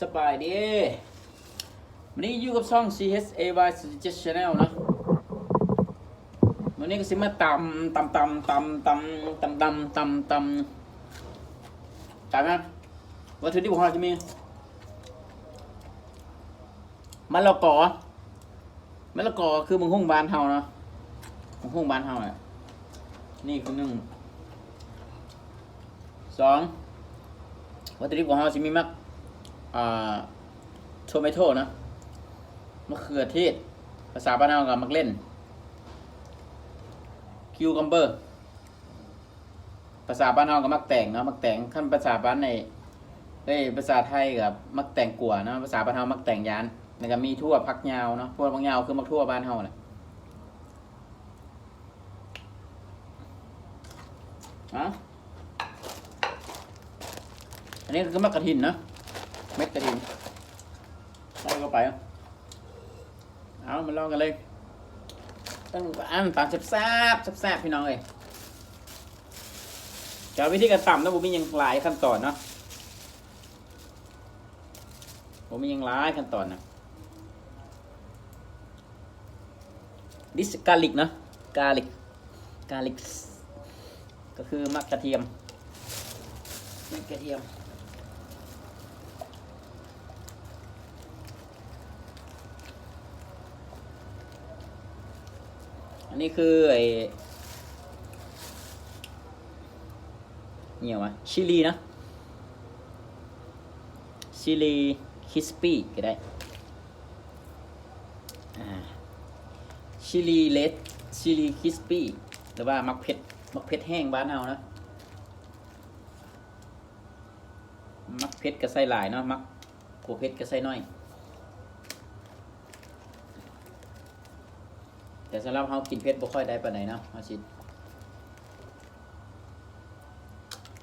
สบายดีวันนี้อยู่กับช่อง CHAY Suggest Channel นะวันนี้ก็สิมาตำตำตำตำตำตำตำตำตำตำนะวัตถุดิบของเราจะมีมะละกอมะละกอคือมึงหุ่งบานเฮาเนาะมึงหุ่งบานเฮาอะนี่คือหนึ่งสองวัตถุดิบของเราจะมีมัก โทเมโต้นะมะเขือเทศ ภาษาบ้านเรากับมักเล่น คิวกัมเบอร์ ภาษาบ้านเรากับมักแต่งเนาะมักแต่งขั้นภาษาบ้านในเอ้ภาษาไทยกับมักแต่งกัวเนาะภาษาบ้านเรามักแต่งยานแล้วก็มีทั่วพักยาวเนาะทั่วพักยาวคือมักทั่วบ้านเราแหละอะอันนี้คือมักกระถินนะ เม็ดกระดิ่งใส่เข้าไป เอาเอามาลองกันเลยตั้งอันตามแซ่บแซ่บพี่น้องเอ้ยเดี๋ยววิธีการตำนะผมมียังหลายขั้นตอนเนาะผมมียังหลายขั้นตอนนะดิสกาลิกนะกาลิกกาลิกก็คือมักกระเทียมมักกระเทียม นนี้คือไอ้เนี่ยวะชิลีนะ ชิลีคิสปี้ก็ได้ชิลีเลดชิลีคิสปี้หรือว่ามักเผ็ดมักเผ็ดแห้งบ้านเฮานะ มักเผ็ดก็ใส่หลายเนาะมักขัวเผ็ดก็ใส่น้อย แต่สำหรับเขากินเผ็ดบ่ค่อยได้ปานใดเนาะเอาชิ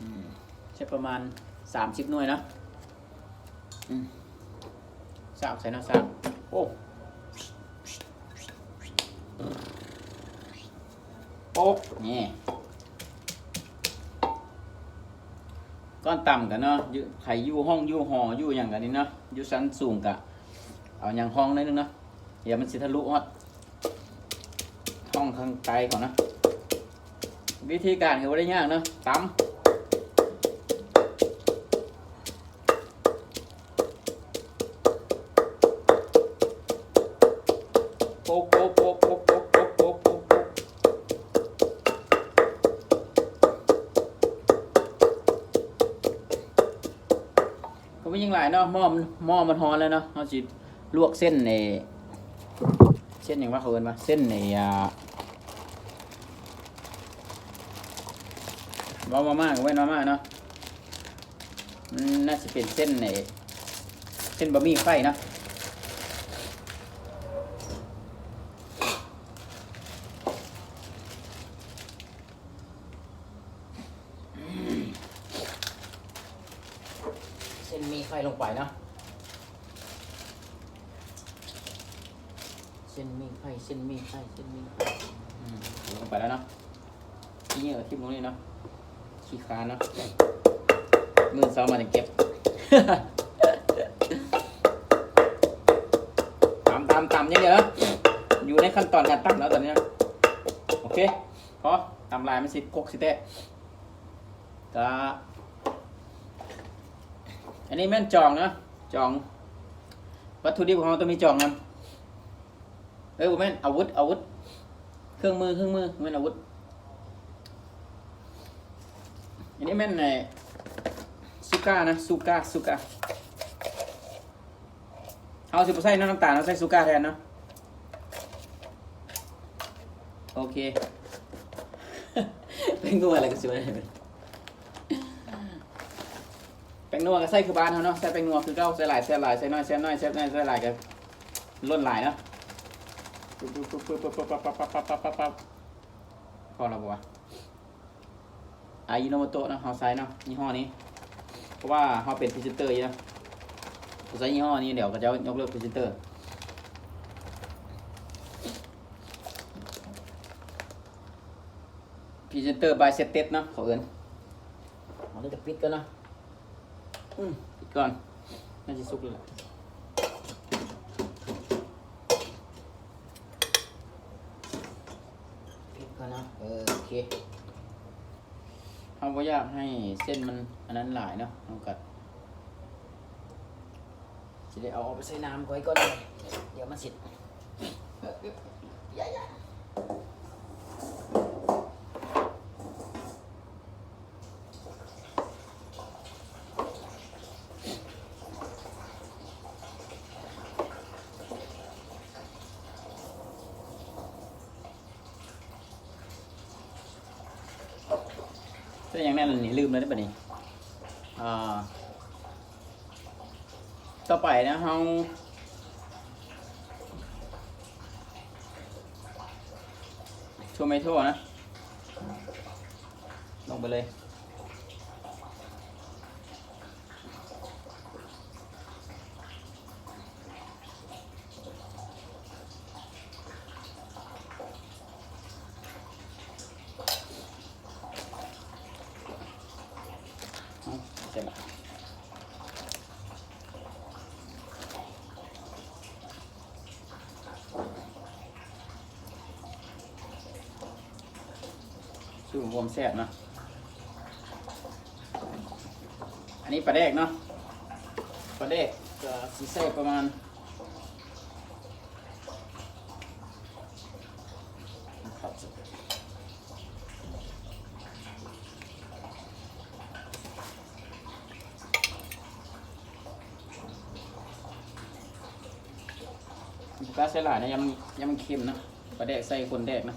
อืมใช้ประมาณสามสิบหน่วยเนาะสากใส่เนาะสากโอ้โป๊กนี่ก้อนต่ำกันเนาะยไข่ยู่ห้องยู่หออยู่อย่างกันนี้เนาะยู่ชั้นสูงกะเอาอย่างห้องนิดนึงเนาะอย่ามันสิทะลุฮอด ห้องข้างใต้ก่อนนะ วิธีการคือว่าได้ยากเนอะตำโป๊กโป๊กโป๊กโป๊กโป๊กโป๊กโป๊กโป๊กก็ไม่ยิ่งหลายเนาะหม้อมันหม้อมันฮอนแล้วเนาะเราจิลวกเส้นในเส้นอย่างว่าเขาเอินว่าเส้นในอ่า ว่ามาม่ากับเว้นมาม่าเนาะมันน่าจะเป็นเส้นในเส้นบะหมี่ไข่เนาะเส้นหมีไข่ลงไปเนาะเส้นมีไข่เส้นมีไข่เส้นมีไข่อืมลงไปแล้วเนาะที่นี่กับที่ตรงนี้เนาะ ขี้ค้านเนาะมือซ้อมมาจะเก็บตามตามตามอย่างเดียวนะอยู่ในขั้นตอนการตั้งแล้วตอนนี้โอเคพอตามลายมันสิกกสิเตะก็อันนี้แม่นจองนะจอง วัตถุดิบของเราต้องมีจองนะเอ้ยแม่นอาวุธอาวุธ เครื่องมือเครื่องมือบ่แม่นอาวุธ อันนี้แม่นในซูก้านะซูก้าซูก้าเอาสิบใส่น้ำตาลเราใส่ซูก้าแทนเนาะโอเคแป้งนัวอะไรก็สิวะแป้งนัวก็ใส่คือบ้านเขาเนาะใส่แป้งนัวคือเก้าใส่หลายใส่หลายใส่น้อยใส่น้อยใส่น้อยใส่หลายกันล้นหลายเนาะพอแล้วป๊าป๊าป๊าป๊าป๊าป๊าป๊าป๊าป๊าป๊าป๊าป๊าป๊าป๊าป๊าป๊าป๊าป๊าป๊ะ อายิโนโมโตะนะเฮาไซน์เนาะยี่ห้อนี้ เพราะว่าเฮาเป็นพรีเซนเตอร์อยู่นะผมใช้ยี่ห้อนี้เดี๋ยวก็จะยกเลิกพรีเซนเตอร์พรีเซนเตอร์บายเซตเต็ดนะเขาเอินเอาจะปิดก่อนนะอืมปิดก่อน น่าจะสุกเลยแหละพริกก่อนนะ เออโอเค ก็อยากให้เส้นมันอันนั้นหลายเนาะน้องกัดจะได้เอาออกไปใส่น้ำก่อนก่อนเลยเดี๋ยวมันสิยายาแต่อย่างนั้นนี่ลืมแลยได้ปะนี่อ่าต่อไปนะเฮาโทเมโต้นะ ลงไปเลย เอาเสร็จละชื่อผมวม แซ่บเนาะ อันนี้ปลาแดกเนาะ ปลาแดกก็สีแซ่บประมาณครับบุกล้าใส่หลายนะยำยำมันเค็มนะปลาแดกใส่คนแดกนะ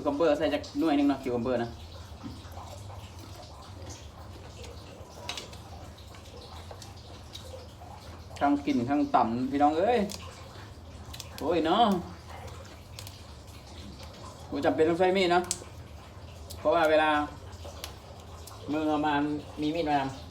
วคัมเบอร์ใส่จากหน่วยหนึงเนาะคิวคัมเบอร์นะทั้งกินทั้งต่ำพี่น้องเอ้ยโอ้ยเนาะกูจำเป็นต้องใช้มีดเนาะเพราะว่าเวลามือเอามามีมีดมานำ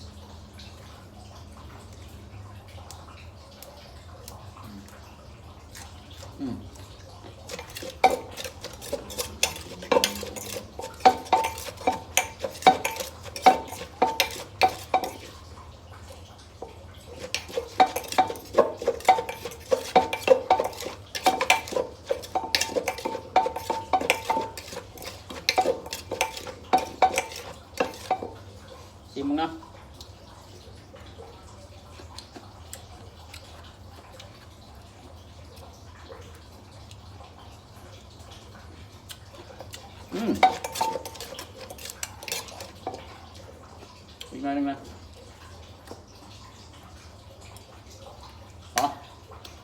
ชิมมึงเนาะอืมอีกหน่อยหนึงนะอ๋อ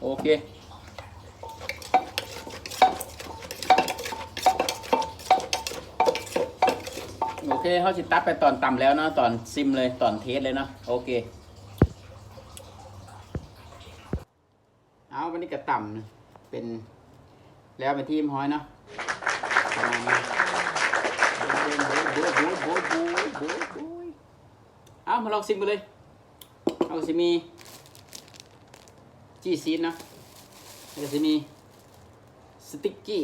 โอเค โอ เคเขาสิตัดไปตอนต่ำแล้วเนาะตอนซิมเลยตอนเทสเลยเนาะโอเค เอาวันนี้ก็ต่ำเป็นแล้วเป็นทีมห้อยเนาะเอามาลองซิมกันเลยเอาสิมีจี้ซีนนะแล้วก็สิมีสติ๊กกี้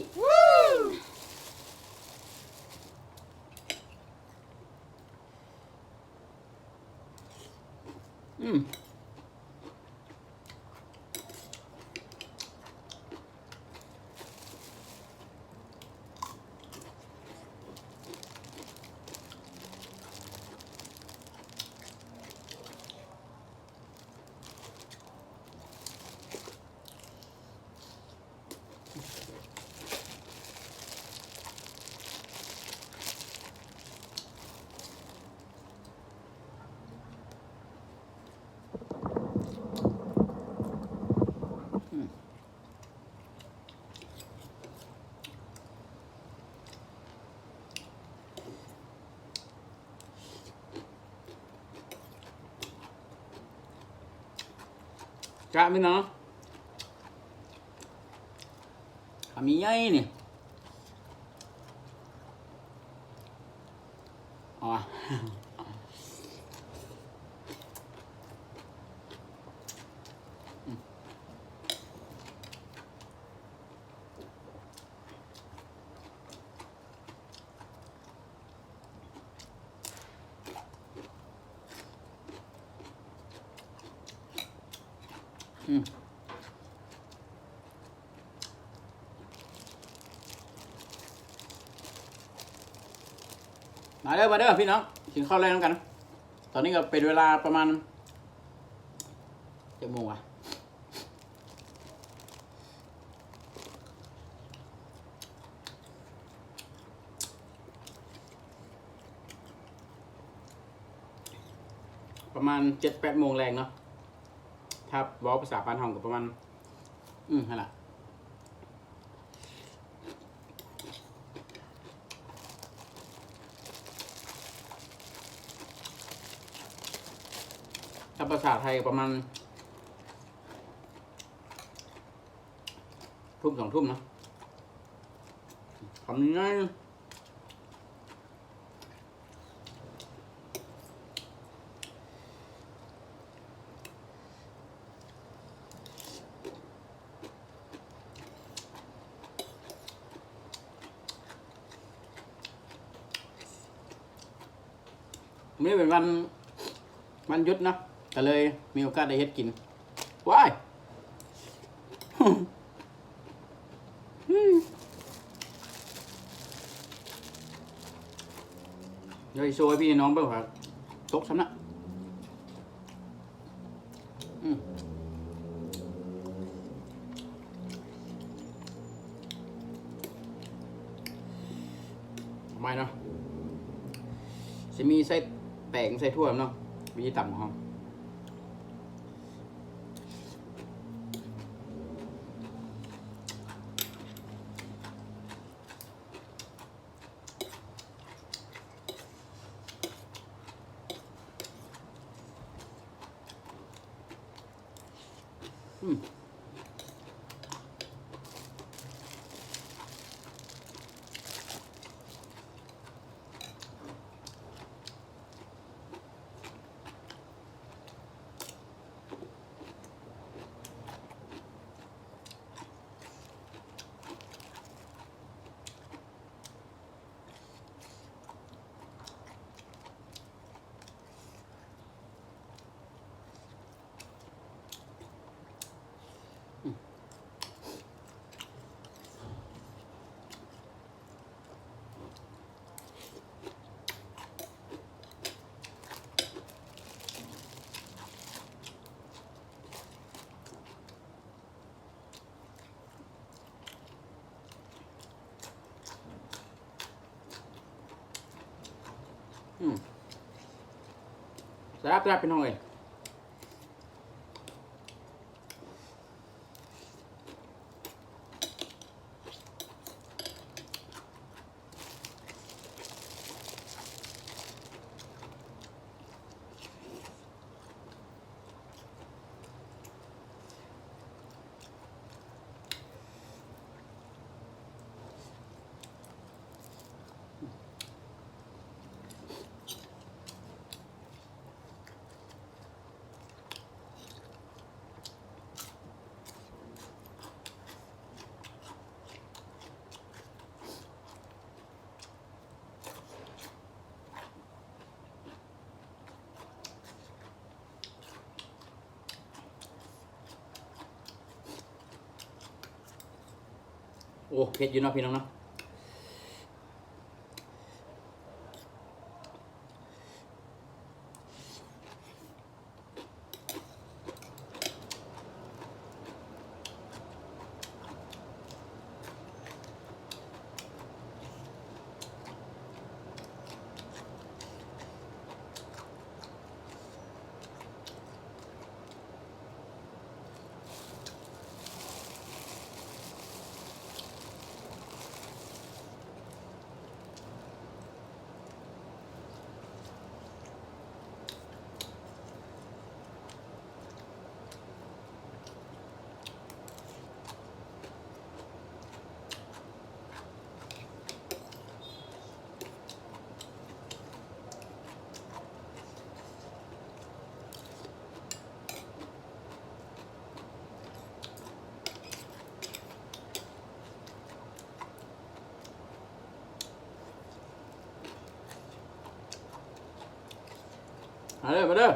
อื กะพี่น้องทำมีใหญ่นี่อ๋อ อืม มาเด้อมาเด้อพี่น้องกินข้าวแรงกัน ตอนนี้ก็เป็นเวลาประมาณเจ็ดโมงว่ะประมาณเจ็ดแปดโมงแรงเนาะถ้าบอกภาษาปานห้องก็ประมาณ อืมนั่นแหละถ้าภา ษาไทยประมาณทุ่มสองทุ่มนะคำนี้ง่ายไม่เป็นวันวันยุดนะ ก็เลยมีโอกาสได้เฮ็ดกิน ว้ายเดี๋ยวโชว์ให้พี่น้องเบิ่งครับตกสำนักอืมไม่เนาะจะมีไส้แป้งไส้ทั่วเนาะวิธีต่ำของ รับรับเป็นห้องเลย โอ้เผ็ดอยู่เนาะพี่น้องเนาะ มาเด้อมาเด้อ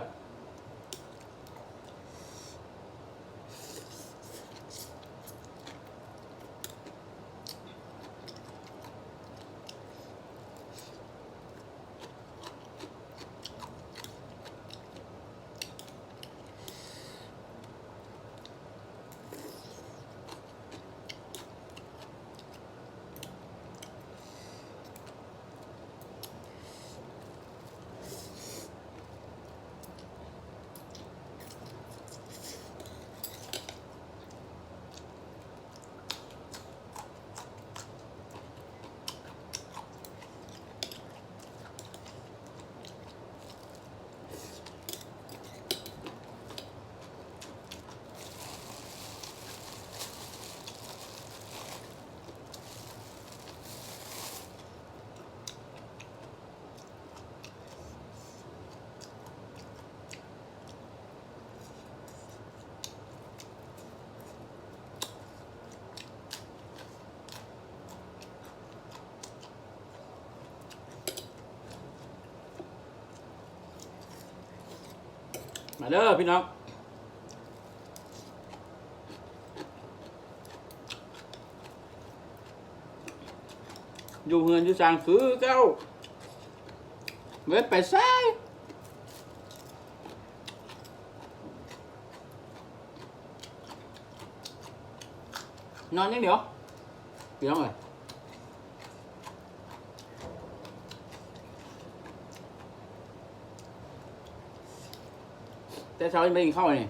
มาเด้อพี่น้องอยู่เฮือนอยู่สางคือเก้าเว็ดไปใส่นอนยังเดี๋ยวพี่น้องเอ้ย แต่เช้ายังไม่ได้กินข้าวนี่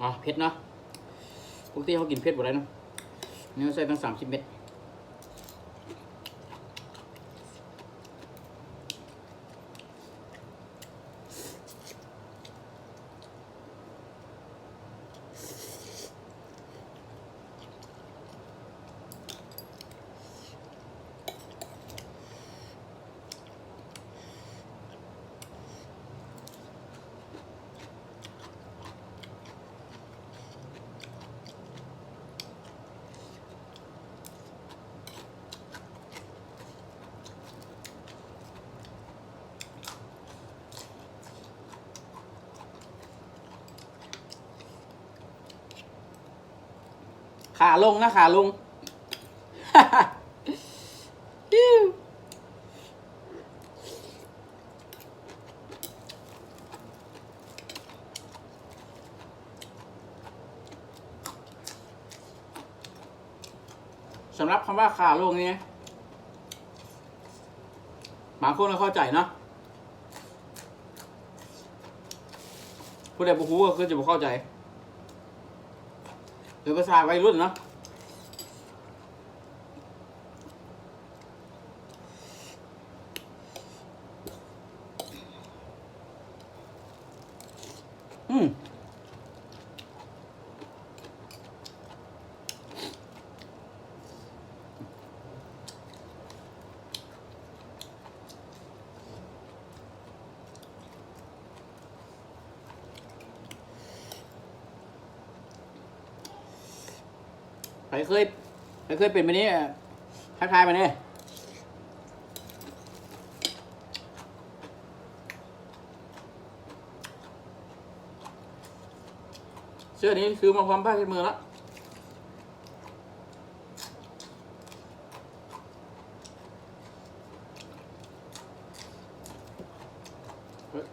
อ๋อ เผ็ดเนาะปกติเขากินเผ็ดหมดเลยเนาะนี่เขาใส่ตั้งสามสิบเม็ด ขาลงนะขาลง สำหรับคำว่าขาลงนี่บางคนก็เข้าใจเนาะผู้ใดบุคูก็คือจะบุเข้าใจ หรือภาษาวัยรุ่นเนาะ ใครเคยใครเคยเป็นแบบนี้ทักทายมาเนี่ยเสื้อนี้คือมาความผ้าเช็ดมือแล้ว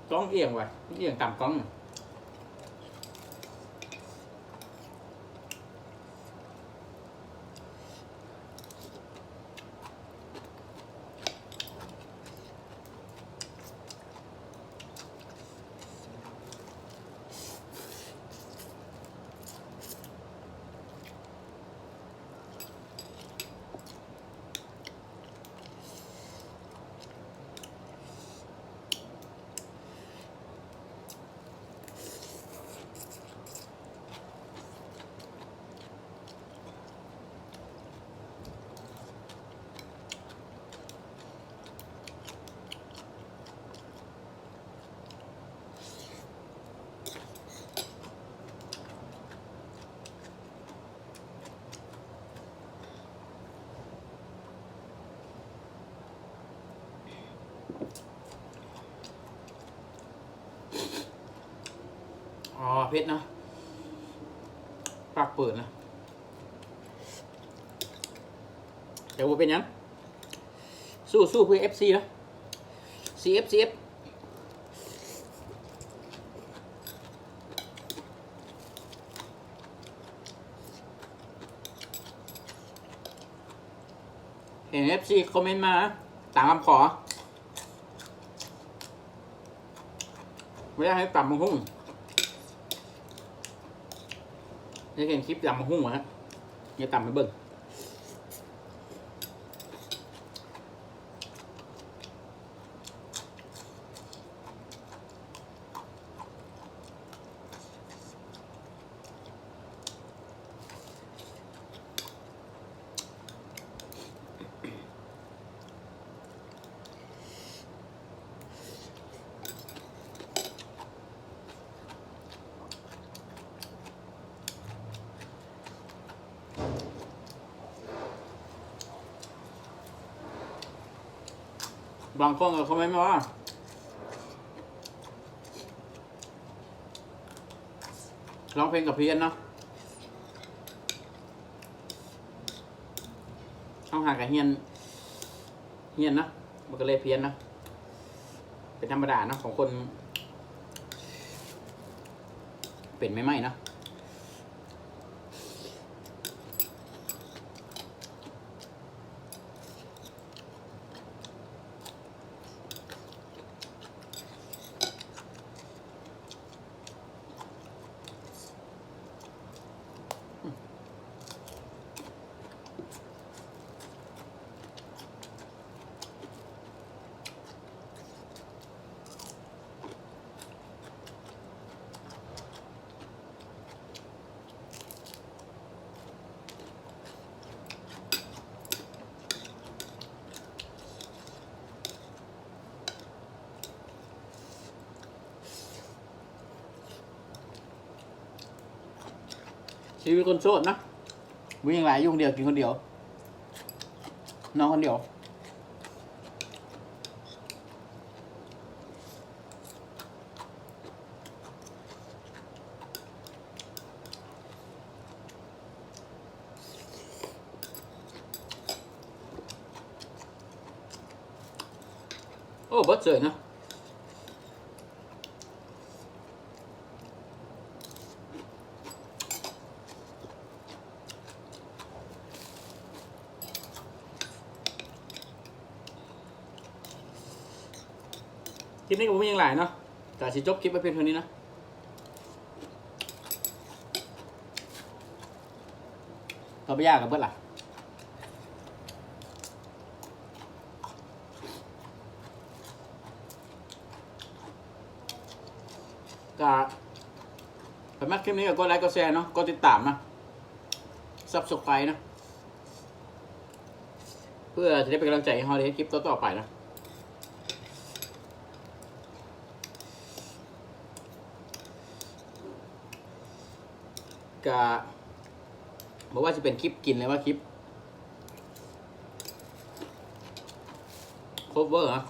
กล้องเอียงว่ะเอียงต่ำกล้อง เพชรนะปากเปิดนะเดี๋ยวผมเป็นยังสู้สู้เพื่อ FC นะ CF CF เอฟเห็น FC คอมเมนต์มา ตามคำขอ ไม่ได้ให้ต่ำมังหุ้ง ยังเห็นคลิปยำมะฮุ่งเหรอฮะอย่ยต่ำไปเบิ่ง บางคนก็คอมเมนต์มาว่าร้องเพลงกับเพียนเนาะต้องหากับเฮียน เฮียนนะมันก็เลยเพี้ยนนะเป็นธรรมดาเนาะของคน เป็นไม่ไหมเนาะ ชีวิตคนโสดนะวิ่งหลายยุ่งเดียวกินคนเดียว นอนคนเดียว โอ้บิดเสยนะ ลิปนี้ก็ผมมีอย่างหลายเนาะแต่สิจบคลิปไปเพียงเท่านี้นะก็ไม่ยากกับเพื่อนล่ะก็สำหรับคลิปนี้ก็กดไลค์กดแชร์เนาะกดติดตามนะซับสไครต์นะ เพื่อจะได้เป็นกำลังใจให้เราในคลิปต่อๆไปนะ กะบอกว่าจะเป็นคลิปกินเลยว่าคลิปโคเวอร์เหรอ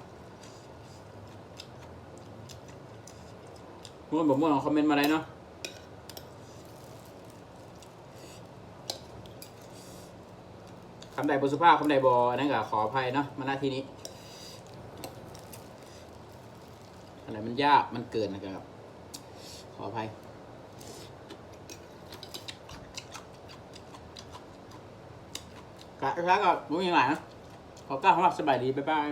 ม่วนบอกม่วนคอมเมนต์มาได้เนาะคำใดบสุภาพคำใดบอนนั้นก็ขออภัยเนาะมาหน้าที่นี้อะไรมันยากมันเกินนะครับ ขออภัย กะช้าก็มุ้งยังไงนะขอกล้าของเราสบายดี บ๊ายบาย